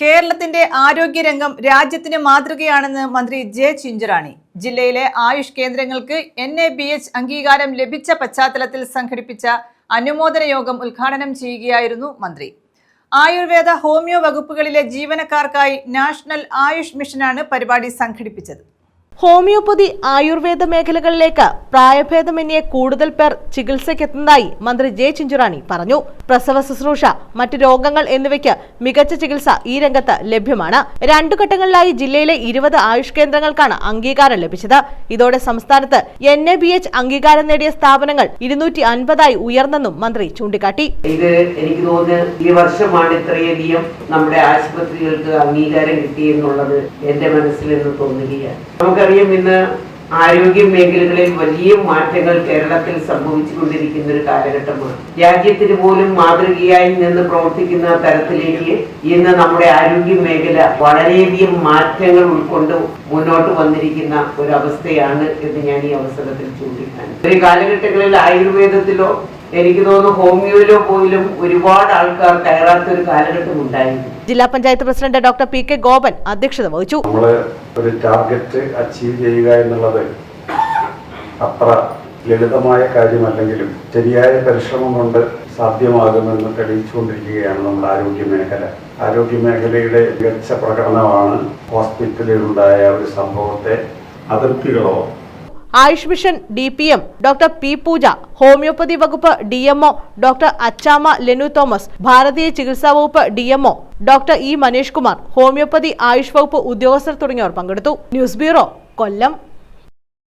കേരളത്തിന്റെ ആരോഗ്യരംഗം രാജ്യത്തിന് മാതൃകയാണെന്ന് മന്ത്രി ജെ ചിഞ്ചുറാണി. ജില്ലയിലെ ആയുഷ് കേന്ദ്രങ്ങൾക്ക് എൻ എ ബി എച്ച് അംഗീകാരം ലഭിച്ച പശ്ചാത്തലത്തിൽ സംഘടിപ്പിച്ച അനുമോദന യോഗം ഉദ്ഘാടനം ചെയ്യുകയായിരുന്നു മന്ത്രി. ആയുർവേദ ഹോമിയോ വകുപ്പുകളിലെ ജീവനക്കാർക്കായി നാഷണൽ ആയുഷ് മിഷനാണ് പരിപാടി സംഘടിപ്പിച്ചത്. ഹോമിയോപ്പതി ആയുർവേദ മേഖലകളിലേക്ക് പ്രായഭേദമന്യേ കൂടുതൽ പേർ ചികിത്സയ്ക്കെത്തുന്നതായി മന്ത്രി ജെ ചിഞ്ചുറാണി പറഞ്ഞു. പ്രസവ ശുശ്രൂഷ മറ്റ് രോഗങ്ങൾ എന്നിവയ്ക്ക് മികച്ച ചികിത്സ ഈ രംഗത്ത് ലഭ്യമാണ്. രണ്ടു ഘട്ടങ്ങളിലായി ജില്ലയിലെ ഇരുപത് ആയുഷ് കേന്ദ്രങ്ങൾക്കാണ് അംഗീകാരം ലഭിച്ചത്. ഇതോടെ സംസ്ഥാനത്ത് എൻ എ ബി എച്ച് അംഗീകാരം നേടിയ സ്ഥാപനങ്ങൾ ഇരുന്നൂറ്റി അൻപതായി ഉയർന്നെന്നും മന്ത്രി ചൂണ്ടിക്കാട്ടി. ഇത് എനിക്ക് തോന്നുന്നു ഈ വർഷമാണ് ഇത്രയധികം നമ്മുടെ ആശുപത്രികൾക്ക് അംഗീകാരം കിട്ടിയെന്നുള്ളത് എന്റെ മനസ്സിൽ നിന്ന് തോന്നുകയാണ്. നമുക്കറിയാം ഇന്ന് ആരോഗ്യ മേഖലകളിൽ വലിയ മാറ്റങ്ങൾ കേരളത്തിൽ സംഭവിച്ചുകൊണ്ടിരിക്കുന്ന ഒരു കാലഘട്ടമാണ്. രാജ്യത്തിന് പോലും മാതൃകയായി നിന്ന് പ്രവർത്തിക്കുന്ന തരത്തിലേക്ക് ഇന്ന് നമ്മുടെ ആരോഗ്യ മേഖല വളരെയധികം മാറ്റങ്ങൾ ഉൾക്കൊണ്ട് മുന്നോട്ട് വന്നിരിക്കുന്ന ഒരു അവസ്ഥയാണ് എന്ന് ഞാൻ ഈ അവസരത്തിൽ ചൂണ്ടിക്കാണും ഒരു കാലഘട്ടങ്ങളിൽ ആയുർവേദത്തിലോ എനിക്ക് തോന്നുന്നു ഹോമിയോയിലോ പോയിലും ഒരുപാട് ആൾക്കാർ കയറാത്ത ഒരു കാലഘട്ടം ഉണ്ടായിരുന്നു. ജില്ലാ panchayat president doctor P K Gopan അധ്യക്ഷത വഹിച്ചു. നമ്മൾ ഒരു ടാർഗറ്റ് അച്ചീവ് ചെയ്യുക എന്നുള്ളത് അത്ര ലളിതമായ കാര്യമല്ലെങ്കിലും ശരിയായ പരിശ്രമം കൊണ്ട് സാധ്യമാകുമെന്ന് തെളിയിച്ചുകൊണ്ടിരിക്കുകയാണ് നമ്മുടെ ആരോഗ്യ മേഖല. ആരോഗ്യ മേഖലയുടെ മികച്ച പ്രകടനമാണ് ഹോസ്പിറ്റലിലുണ്ടായ ഒരു സംഭവത്തെ അതിർത്തികളോ Ayush mission D P M doctor P Pooja homeopathy വകുപ്പ് D MO doctor Achamma Lenu Thomas ഭാരതീയ ചികിത്സാ വകുപ്പ് D MO doctor E Maneesh Kumar homeopathy Ayush വകുപ്പ് ഉദ്യോഗസ്ഥർ തുടങ്ങിയവർ പങ്കെടുത്തു. News bureau Kollam.